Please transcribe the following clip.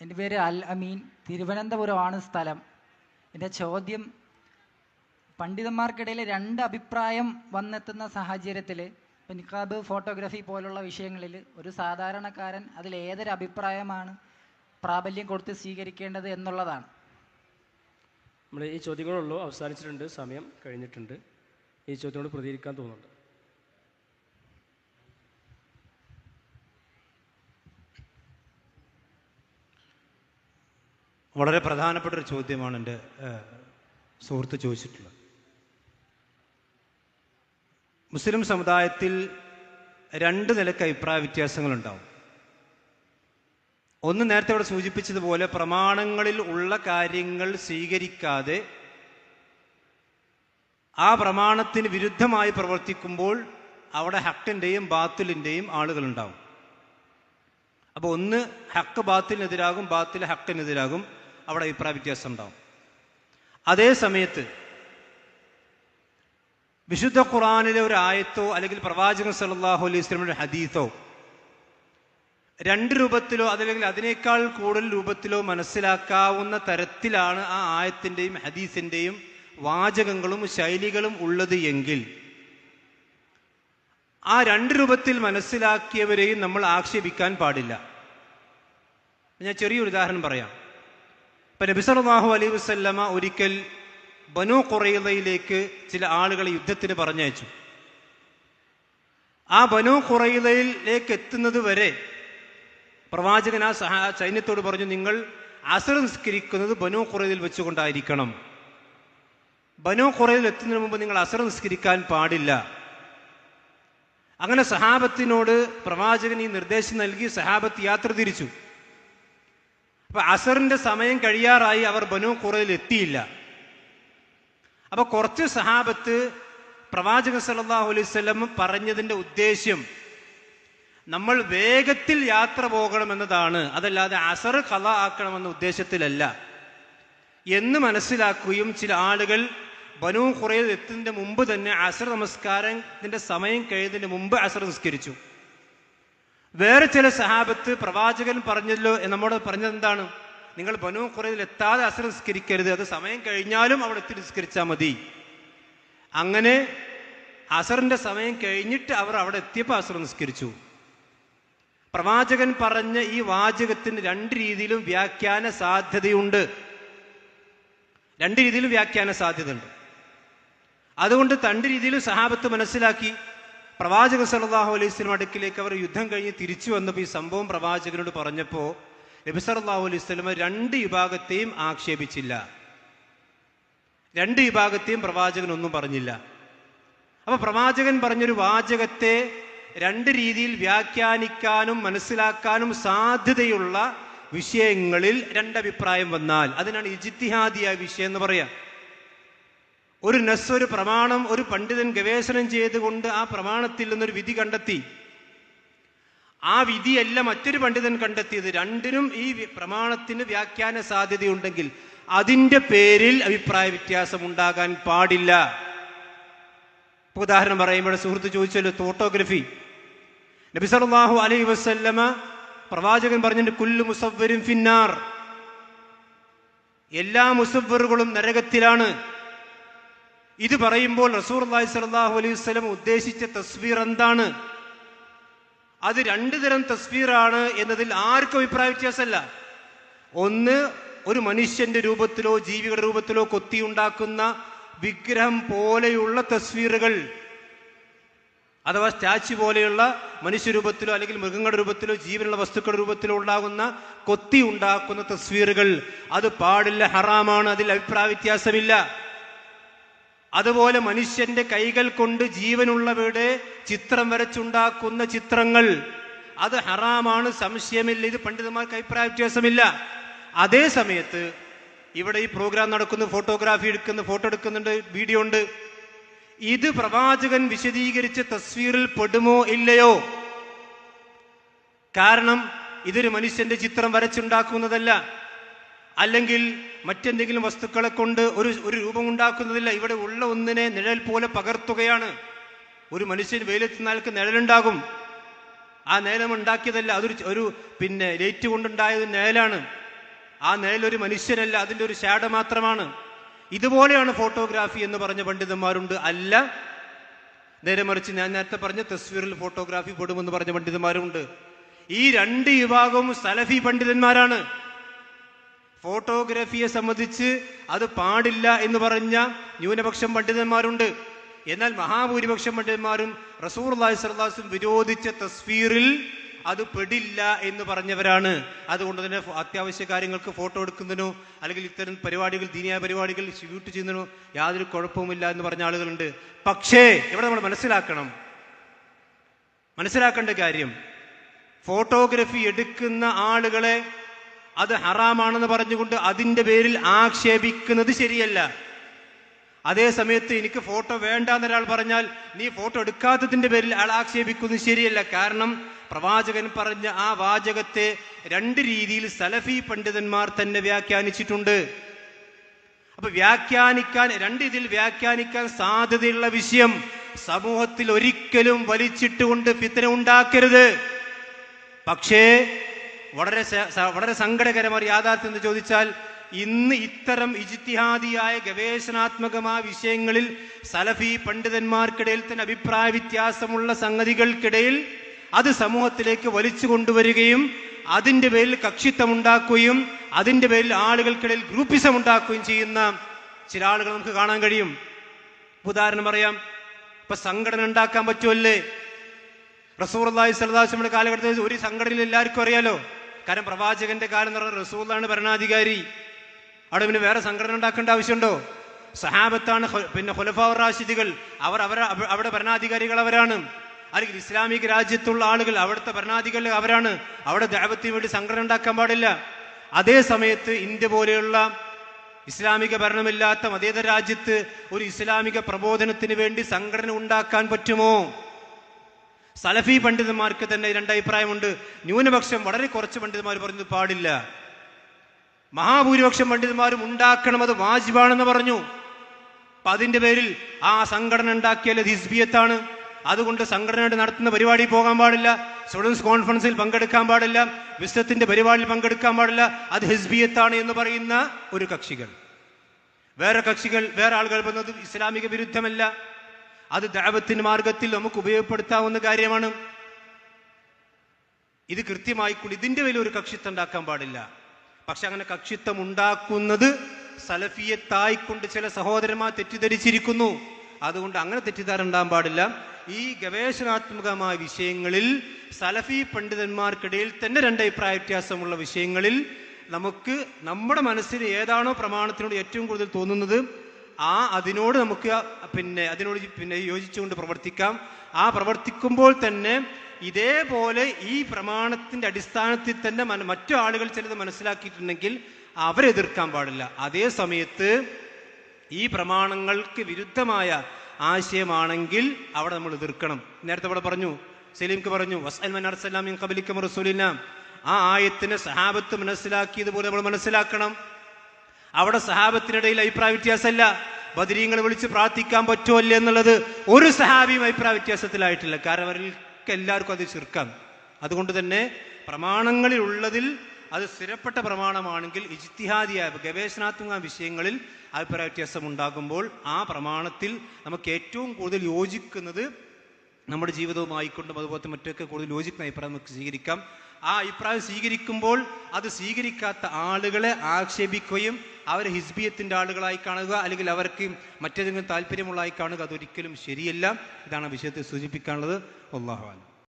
എന്റെ പേര് അൽ അമീൻ. തിരുവനന്തപുരമാണ് സ്ഥലം. എന്റെ ചോദ്യം പണ്ഡിതന്മാർക്കിടയിൽ രണ്ട് അഭിപ്രായം വന്നെത്തുന്ന സാഹചര്യത്തിൽ നിക്കാബ് ഫോട്ടോഗ്രാഫി പോലുള്ള വിഷയങ്ങളിൽ ഒരു സാധാരണക്കാരൻ അതിൽ ഏതൊരു അഭിപ്രായമാണ് പ്രാബല്യം കൊടുത്ത് സ്വീകരിക്കേണ്ടത് എന്നുള്ളതാണ്. നമ്മൾ ഈ ചോദ്യങ്ങളുള്ളൂ. അവസാനിച്ചിട്ടുണ്ട്. സമയം കഴിഞ്ഞിട്ടുണ്ട്. ഈ ചോദ്യങ്ങളോട് പ്രതികരിക്കാൻ തോന്നുന്നുണ്ട്. വളരെ പ്രധാനപ്പെട്ട ഒരു ചോദ്യമാണ് എന്റെ സുഹൃത്ത് ചോദിച്ചിട്ടുള്ളത്. മുസ്ലിം സമുദായത്തിൽ രണ്ട് നിലയ്ക്ക് അഭിപ്രായ വ്യത്യാസങ്ങളുണ്ടാവും. ഒന്ന് നേരത്തെ ഇവിടെ സൂചിപ്പിച്ചതുപോലെ പ്രമാണങ്ങളിൽ ഉള്ള കാര്യങ്ങൾ സ്വീകരിക്കാതെ ആ പ്രമാണത്തിന് വിരുദ്ധമായി പ്രവർത്തിക്കുമ്പോൾ അവിടെ ഹക്കിന്റെയും ബാത്തിലിന്റെയും ആളുകളുണ്ടാവും. അപ്പോൾ ഒന്ന് ഹക്ക് ബാത്തിനെതിരാകും ബാത്തിൽ ഹക്കിനെതിരാകും. അവിടെ അഭിപ്രായ വ്യത്യാസം ഉണ്ടാവും. അതേ സമയത്ത് വിശുദ്ധ ഖുറാനിലെ ഒരു ആയത്തോ അല്ലെങ്കിൽ പ്രവാചകൻ സല്ലല്ലാഹു അലൈഹി വസല്ലമയുടെ ഹദീത്തോ രണ്ട് രൂപത്തിലോ അതല്ലെങ്കിൽ അതിനേക്കാൾ കൂടുതൽ രൂപത്തിലോ മനസ്സിലാക്കാവുന്ന തരത്തിലാണ് ആ ആയത്തിന്റെയും ഹദീസിന്റെയും വാചകങ്ങളും ശൈലികളും ഉള്ളത് എങ്കിൽ ആ രണ്ട് രൂപത്തിൽ മനസ്സിലാക്കിയവരെയും നമ്മൾ ആക്ഷേപിക്കാൻ പാടില്ല. ഞാൻ ചെറിയൊരു ഉദാഹരണം പറയാം. ഇപ്പൊ നബി സല്ലല്ലാഹു അലൈഹി വസല്ലമ ഒരിക്കൽ ബനു കുറയിലയിലേക്ക് ചില ആളുകളെ യുദ്ധത്തിന് പറഞ്ഞയച്ചു. ആ ബനു കുറയിലയിലേക്ക് എത്തുന്നത് വരെ പ്രവാചകൻ ആ സഹ സൈന്യത്തോട് പറഞ്ഞു നിങ്ങൾ അസർ നിസ്കരിക്കുന്നത് ബനു കുറയിൽ വെച്ചുകൊണ്ടായിരിക്കണം. ബനു കുറയിൽ എത്തുന്നതിന് മുമ്പ് നിങ്ങൾ അസർ നിസ്കരിക്കാൻ പാടില്ല. അങ്ങനെ സഹാബത്തിനോട് പ്രവാചകൻ ഈ നിർദ്ദേശം നൽകി സഹാബത്ത് യാത്ര തിരിച്ചു. അപ്പൊ അസറിന്റെ സമയം കഴിയാറായി അവർ ബനു കുറയിൽ എത്തിയില്ല. അപ്പൊ കുറച്ച് സഹാബത്ത് പ്രവാചക സല്ലല്ലാഹു അലൈഹി വസല്ലം പറഞ്ഞതിന്റെ ഉദ്ദേശ്യം നമ്മൾ വേഗത്തിൽ യാത്ര പോകണം എന്നതാണ് അതല്ലാതെ അസർ കല ആക്കണമെന്ന ഉദ്ദേശത്തിലല്ല എന്ന് മനസ്സിലാക്കുകയും ചില ആളുകൾ ബനു കുറയിൽ എത്തുന്നതിന്റെ മുമ്പ് തന്നെ അസർ നമസ്കാരത്തിന്റെ സമയം കഴിയുന്നതിന് മുമ്പ് അസർ നിസ്കരിച്ചു. വേറെ ചില സഹാബത്ത് പ്രവാചകൻ പറഞ്ഞല്ലോ നമ്മോട് പറഞ്ഞത് എന്താണ്? നിങ്ങൾ ബനു കുറയിൽ എത്താതെ അസർ നിസ്കരിക്കരുത്. അത് സമയം കഴിഞ്ഞാലും അവിടെ എത്തി നിസ്കരിച്ചാൽ മതി. അങ്ങനെ അസറിന്റെ സമയം കഴിഞ്ഞിട്ട് അവർ അവിടെ എത്തിയപ്പോൾ അസർ നിസ്കരിച്ചു. പ്രവാചകൻ പറഞ്ഞ ഈ വാചകത്തിന് രണ്ട് രീതിയിലും വ്യാഖ്യാന സാധ്യതയുണ്ട്. രണ്ട് രീതിയിലും വ്യാഖ്യാന സാധ്യതയുണ്ട്. അതുകൊണ്ട് രണ്ട് രീതിയിലും സഹാബത്ത് മനസ്സിലാക്കി. പ്രവാചക സല്ലല്ലാഹു അലൈഹി സ്വലം അടുക്കിലേക്ക് അവർ യുദ്ധം കഴിഞ്ഞ് തിരിച്ചു വന്നപ്പോൾ ഈ സംഭവം പ്രവാചകനോട് പറഞ്ഞപ്പോൾ നബി സല്ലല്ലാഹു അലൈഹി സ്വലമ രണ്ട് വിഭാഗത്തെയും ആക്ഷേപിച്ചില്ല. രണ്ട് വിഭാഗത്തെയും പ്രവാചകൻ ഒന്നും പറഞ്ഞില്ല. അപ്പൊ പ്രവാചകൻ പറഞ്ഞൊരു വാചകത്തെ രണ്ട് രീതിയിൽ വ്യാഖ്യാനിക്കാനും മനസ്സിലാക്കാനും സാധ്യതയുള്ള വിഷയങ്ങളിൽ രണ്ടഭിപ്രായം വന്നാൽ അതിനാണ് ഇജിത്തിഹാദിയ വിഷയം എന്ന് പറയാം. ഒരു നസ് ഒരു പ്രമാണം ഒരു പണ്ഡിതൻ ഗവേഷണം ചെയ്തുകൊണ്ട് ആ പ്രമാണത്തിൽ നിന്നൊരു വിധി കണ്ടെത്തി. ആ വിധിയല്ല മറ്റൊരു പണ്ഡിതൻ കണ്ടെത്തിയത്. രണ്ടിനും ഈ പ്രമാണത്തിന് വ്യാഖ്യാന സാധ്യതയുണ്ടെങ്കിൽ അതിന്റെ പേരിൽ അഭിപ്രായ വ്യത്യാസം ഉണ്ടാകാൻ പാടില്ല. ഉദാഹരണം പറയുമ്പോൾ സുഹൃത്ത് ചോദിച്ചല്ലോ ഫോട്ടോഗ്രഫി നബി സല്ലല്ലാഹു അലൈഹി വസല്ലമ പ്രവാചകൻ പറഞ്ഞിട്ടുണ്ട് കുല്ലു മുസവ്വരും ഫിന്നാർ. എല്ലാ മുസവ്വറുകളും നരകത്തിലാണ്. ഇത് പറയുമ്പോൾ റസൂർ അള്ളാഹി സ്വല്ലല്ലാഹു അലൈഹി വസല്ലം ഉദ്ദേശിച്ച തസ്വീർ എന്താണ്? അത് രണ്ടു തരം തസ്വീറാണ് എന്നതിൽ ആർക്കും അഭിപ്രായ വ്യത്യാസമല്ല. ഒന്ന് ഒരു മനുഷ്യന്റെ രൂപത്തിലോ ജീവികളുടെ രൂപത്തിലോ കൊത്തിയുണ്ടാക്കുന്ന വിഗ്രഹം പോലെയുള്ള തസ്വീറുകൾ. അഥവാ സ്റ്റാച്ചു പോലെയുള്ള മനുഷ്യരൂപത്തിലോ അല്ലെങ്കിൽ മൃഗങ്ങളുടെ രൂപത്തിലോ ജീവനുള്ള വസ്തുക്കളുടെ രൂപത്തിലോ ഉണ്ടാകുന്ന കൊത്തി ഉണ്ടാക്കുന്ന തസ്വീറുകൾ. അത് പാടില്ല ഹറാമാണ് അതിൽ അഭിപ്രായ വ്യത്യാസമില്ല. അതുപോലെ മനുഷ്യന്റെ കൈകൾ കൊണ്ട് ജീവനുള്ളവരുടെ ചിത്രം വരച്ചുണ്ടാക്കുന്ന ചിത്രങ്ങൾ. അത് ഹറാമാണ് സംശയമില്ല. ഇത് പണ്ഡിതന്മാർക്ക് അഭിപ്രായ വ്യത്യാസമില്ല. അതേ സമയത്ത് ഇവിടെ ഈ പ്രോഗ്രാം നടക്കുന്നു ഫോട്ടോഗ്രാഫി എടുക്കുന്നു ഫോട്ടോ എടുക്കുന്നുണ്ട് വീഡിയോ ഉണ്ട്. ഇത് പ്രവാചകൻ വിശദീകരിച്ച തസ്വീറിൽ പെടുമോ ഇല്ലയോ? കാരണം ഇതൊരു മനുഷ്യന്റെ ചിത്രം വരച്ചുണ്ടാക്കുന്നതല്ല അല്ലെങ്കിൽ മറ്റെന്തെങ്കിലും വസ്തുക്കളെ കൊണ്ട് ഒരു ഒരു രൂപം ഉണ്ടാക്കുന്നതില്ല. ഇവിടെ ഉള്ള ഒന്നിനെ നിഴൽ പോലെ പകർത്തുകയാണ്. ഒരു മനുഷ്യൻ വെയിലത്ത് നാൾക്ക് നിഴലുണ്ടാകും. ആ നിഴലം ഉണ്ടാക്കിയതല്ല അതൊരു ഒരു പിന്നെ ലൈറ്റ് കൊണ്ടുണ്ടായത് നേലാണ് ആ നിഴലൊരു മനുഷ്യനല്ല അതിന്റെ ഒരു ഷാഡ മാത്രമാണ്. ഇതുപോലെയാണ് ഫോട്ടോഗ്രാഫി എന്ന് പറഞ്ഞ പണ്ഡിതന്മാരുണ്ട്. അല്ല നേരെ മറിച്ച് ഞാൻ നേരത്തെ പറഞ്ഞ തസ്വീറിൽ ഫോട്ടോഗ്രാഫി പെടുമെന്ന് പറഞ്ഞ പണ്ഡിതന്മാരുണ്ട് ഈ രണ്ട് വിഭാഗവും സലഫി പണ്ഡിതന്മാരാണ്. ഫോട്ടോഗ്രാഫിയെ സംബന്ധിച്ച് അത് പാടില്ല എന്ന് പറഞ്ഞ ന്യൂനപക്ഷം പണ്ഡിതന്മാരുണ്ട്. എന്നാൽ മഹാഭൂരിപക്ഷം പണ്ഡിതന്മാരും റസൂർ അള്ളാഹിസ്ലാസും വിരോധിച്ച തസ്വീറിൽ അത് പെടില്ല എന്ന് പറഞ്ഞവരാണ്. അതുകൊണ്ട് തന്നെ അത്യാവശ്യ കാര്യങ്ങൾക്ക് ഫോട്ടോ എടുക്കുന്നതിനോ അല്ലെങ്കിൽ ഇത്തരം പരിപാടികൾ ദീനിയായ പരിപാടികൾ ഷൂട്ട് ചെയ്യുന്നതിനോ യാതൊരു കുഴപ്പവുമില്ല എന്ന് പറഞ്ഞ ആളുകളുണ്ട്. പക്ഷേ ഇവിടെ നമ്മൾ മനസ്സിലാക്കണം. മനസ്സിലാക്കേണ്ട കാര്യം ഫോട്ടോഗ്രഫി എടുക്കുന്ന ആളുകളെ അത് ഹറാമാണെന്ന് പറഞ്ഞുകൊണ്ട് അതിന്റെ പേരിൽ ആക്ഷേപിക്കുന്നത് ശരിയല്ല. അതേ സമയത്ത് എനിക്ക് ഫോട്ടോ വേണ്ട എന്നൊരാൾ പറഞ്ഞാൽ നീ ഫോട്ടോ എടുക്കാത്തതിന്റെ പേരിൽ ആൾ ആക്ഷേപിക്കുന്നത് ശരിയല്ല. കാരണം പ്രവാചകൻ പറഞ്ഞ ആ വാചകത്തെ രണ്ട് രീതിയിൽ സലഫി പണ്ഡിതന്മാർ തന്നെ വ്യാഖ്യാനിച്ചിട്ടുണ്ട്. അപ്പൊ വ്യാഖ്യാനിക്കാൻ രണ്ട് ഇതിൽ വ്യാഖ്യാനിക്കാൻ സാധ്യതയുള്ള വിഷയം സമൂഹത്തിൽ ഒരിക്കലും വലിച്ചിട്ടുകൊണ്ട് ഫിത്തന ഉണ്ടാക്കരുത്. പക്ഷേ വളരെ വളരെ സങ്കടകരമായ യാഥാർത്ഥ്യം എന്ന് ചോദിച്ചാൽ ഇന്ന് ഇത്തരം ഇജിത്തിഹാദിയായ ഗവേഷണാത്മകമായ വിഷയങ്ങളിൽ സലഫി പണ്ഡിതന്മാർക്കിടയിൽ തന്നെ അഭിപ്രായ വ്യത്യാസമുള്ള സംഗതികൾക്കിടയിൽ അത് സമൂഹത്തിലേക്ക് വലിച്ചു കൊണ്ടുവരികയും അതിന്റെ പേരിൽ കക്ഷിത്വം ഉണ്ടാക്കുകയും അതിന്റെ പേരിൽ ആളുകൾക്കിടയിൽ ഗ്രൂപ്പിസം ഉണ്ടാക്കുകയും ചെയ്യുന്ന ചില ആളുകൾ നമുക്ക് കാണാൻ കഴിയും. ഉദാഹരണം പറയാം. ഇപ്പൊ സംഘടന ഉണ്ടാക്കാൻ പറ്റുമല്ലേ? റസൂർ അള്ളാഹി സലദാസിന്റെ കാലഘട്ടത്തിൽ ഒരു സംഘടനയിൽ എല്ലാവർക്കും അറിയാലോ? കാരണം പ്രവാചകന്റെ കാലം എന്ന് പറഞ്ഞാൽ റസൂലാണ് ഭരണാധികാരി. അവിടെ പിന്നെ വേറെ സംഘടന ഉണ്ടാക്കേണ്ട ആവശ്യമുണ്ടോ? സഹാബത്താണ് പിന്നെ ഖുലഫാ റാഷിദികൾ. അവർ അവർ അവിടെ ഭരണാധികാരികൾ അവരാണ്. അല്ലെങ്കിൽ ഇസ്ലാമിക രാജ്യത്തുള്ള ആളുകൾ അവിടുത്തെ ഭരണാധികാരികൾ അവരാണ്. അവിടെ ദൈവത്തിന് വേണ്ടി സംഘടന ഉണ്ടാക്കാൻ പാടില്ല. അതേ സമയത്ത് ഇന്ത്യ പോലെയുള്ള ഇസ്ലാമിക ഭരണമില്ലാത്ത മതേതര രാജ്യത്ത് ഒരു ഇസ്ലാമിക പ്രബോധനത്തിന് വേണ്ടി സംഘടന ഉണ്ടാക്കാൻ പറ്റുമോ? സലഫി പണ്ഡിതന്മാർക്ക് തന്നെ രണ്ടഭിപ്രായമുണ്ട് ന്യൂനപക്ഷം വളരെ കുറച്ച് പണ്ഡിതന്മാർ പറഞ്ഞത് പാടില്ല. മഹാഭൂരിപക്ഷം പണ്ഡിതന്മാരും ഉണ്ടാക്കണം അത് വാജിബാണെന്ന് പറഞ്ഞു. അപ്പൊ അതിന്റെ പേരിൽ ആ സംഘടന ഉണ്ടാക്കിയാൽ അത് ഹിസ്ബിയത്താണ്. അതുകൊണ്ട് സംഘടന നടത്തുന്ന പരിപാടി പോകാൻ പാടില്ല. സ്റ്റുഡൻസ് കോൺഫറൻസിൽ പങ്കെടുക്കാൻ പാടില്ല. വിശ്വത്തിന്റെ പരിപാടിയിൽ പങ്കെടുക്കാൻ പാടില്ല. അത് ഹിസ്ബിയത്താണ് എന്ന് പറയുന്ന ഒരു കക്ഷികൾ. വേറെ കക്ഷികൾ വേറെ ആളുകൾ പറഞ്ഞത് ഇസ്ലാമിക വിരുദ്ധമല്ല. അത് ദാവത്തിന് മാർഗത്തിൽ നമുക്ക് ഉപയോഗപ്പെടുത്താവുന്ന കാര്യമാണ്. ഇത് കൃത്യമായിക്കൊണ്ട് ഇതിന്റെ വലിയ ഒരു കക്ഷിത്വം ഉണ്ടാക്കാൻ പാടില്ല. പക്ഷെ അങ്ങനെ കക്ഷിത്വം ഉണ്ടാക്കുന്നത് സലഫിയത്തായിക്കൊണ്ട് ചില സഹോദരന്മാർ തെറ്റിദ്ധരിച്ചിരിക്കുന്നു. അതുകൊണ്ട് അങ്ങനെ തെറ്റിദ്ധാരണ ഉണ്ടാകാൻ പാടില്ല. ഈ ഗവേഷണാത്മകമായ വിഷയങ്ങളിൽ സലഫി പണ്ഡിതന്മാർക്കിടയിൽ തന്നെ രണ്ട് അഭിപ്രായ വ്യത്യാസമുള്ള വിഷയങ്ങളിൽ നമുക്ക് നമ്മുടെ മനസ്സിന് ഏതാണോ പ്രമാണത്തിനോട് ഏറ്റവും കൂടുതൽ തോന്നുന്നത് ആ അതിനോട് നമുക്ക് പിന്നെ അതിനോട് പിന്നെ യോജിച്ചുകൊണ്ട് പ്രവർത്തിക്കാം. ആ പ്രവർത്തിക്കുമ്പോൾ തന്നെ ഇതേപോലെ ഈ പ്രമാണത്തിന്റെ അടിസ്ഥാനത്തിൽ തന്നെ മറ്റു ആളുകൾ ചിലത് മനസ്സിലാക്കിയിട്ടുണ്ടെങ്കിൽ അവരെ എതിർക്കാൻ പാടില്ല. അതേ സമയത്ത് ഈ പ്രമാണങ്ങൾക്ക് വിരുദ്ധമായ ആശയമാണെങ്കിൽ അവിടെ നമ്മൾ എതിർക്കണം. നേരത്തെ ഇവിടെ പറഞ്ഞു സലീംക്ക് പറഞ്ഞു വസ്അൽമൻ കബലിക്കും ആ ആയത്തിന് സഹാബത്ത് മനസ്സിലാക്കിയതുപോലെ നമ്മൾ മനസ്സിലാക്കണം. അവിടെ സഹാബത്തിനിടയിൽ അഭിപ്രായ വ്യത്യാസമല്ല. ബദരീങ്ങൾ വിളിച്ച് പ്രാർത്ഥിക്കാൻ പറ്റുമല്ലേ എന്നുള്ളത് ഒരു സഹാബിയും അഭിപ്രായ വ്യത്യാസത്തിലായിട്ടില്ല. കാരണം അവർക്ക് എല്ലാവർക്കും അത് ചെറുക്കാം അതുകൊണ്ട് തന്നെ പ്രമാണങ്ങളിൽ ഉള്ളതിൽ അത് സ്ഥിരപ്പെട്ട പ്രമാണമാണെങ്കിൽ ഇജ്തിഹാദിയായ ഗവേഷണാത്മക വിഷയങ്ങളിൽ അഭിപ്രായ വ്യത്യാസം ഉണ്ടാകുമ്പോൾ ആ പ്രമാണത്തിൽ നമുക്ക് ഏറ്റവും കൂടുതൽ യോജിക്കുന്നത് നമ്മുടെ ജീവിതവുമായിക്കൊണ്ടും അതുപോലത്തെ മറ്റൊക്കെ കൂടുതൽ യോജിക്കുന്ന അഭിപ്രായം നമുക്ക് സ്വീകരിക്കാം. ആ അഭിപ്രായം സ്വീകരിക്കുമ്പോൾ അത് സ്വീകരിക്കാത്ത ആളുകളെ ആക്ഷേപിക്കുകയും അവരെ ഹിസ്ബിയത്തിന്റെ ആളുകളായി കാണുക അല്ലെങ്കിൽ അവർക്ക് മറ്റേതെങ്കിലും താല്പര്യമുള്ളതായി കാണുക അതൊരിക്കലും ശരിയല്ല. ഇതാണ് വിഷയത്തെ സൂചിപ്പിക്കാനുള്ളത്. അള്ളാഹു